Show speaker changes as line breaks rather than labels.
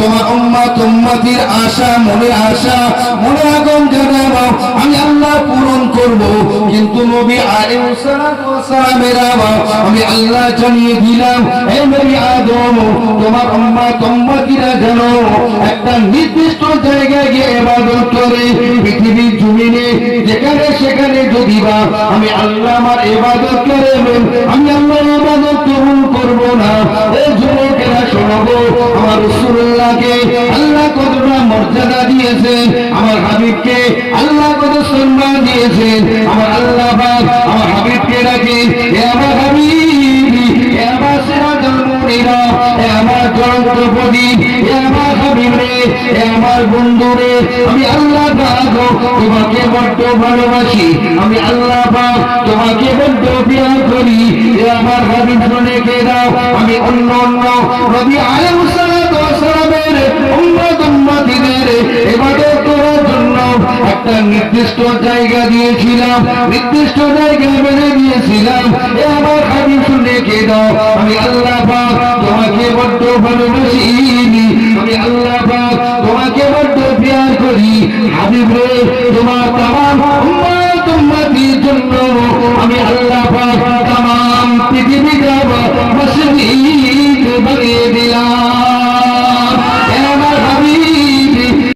তোমার উম্মাত, উম্মাতির আশা মনে আশা, মনে আগম আমি আল্লাহ পূরণ করব, কিন্তু নবী আমি আল্লাহ জানিয়ে দিলাম যেখানে সেখানে যদি বা আমি আল্লাহ আমার ইবাদত করে, আমি আল্লাহর আমার রাসূলুল্লাহকে আল্লাহ কতটা মর্যাদা দিয়েছেন আমার হাবিবকে আল্লাহ কত সম্মান দিয়েছেন আমার আল্লাহ আমার হাবিবকে হে আমার হাবিব হে আমার সিরাজুল মুনিরা হে আমার জগৎপতি হে আমার হাবিব রে হে আমার বন্ধু রে, আমি আল্লাহ তোমাকে বড্ড ভালোবাসি, আমি আল্লাহ তোমাকে বড্ড প্রিয় করি হে আমার হাবিব শুনে দাও, আমি অন্য অন্য নবী আলাইহিস একটা নির্দিষ্ট জায়গা দিয়েছিলাম, নির্দিষ্ট জায়গা বেঁধে দিয়েছিলাম। এ আমার হাবিব শুনে কে দাও, আমি আল্লাহ পাক তোমাকে বড্ড ভালোবাসি আমি আল্লাহ পাক তোমাকে বড্ড প্রিয় করি। হাবিব রে, তোমার তামাম উম্মতির জন্য আমি আল্লাহ পাক তামাম পৃথিবীটা মসজিদ বানিয়ে দিলাম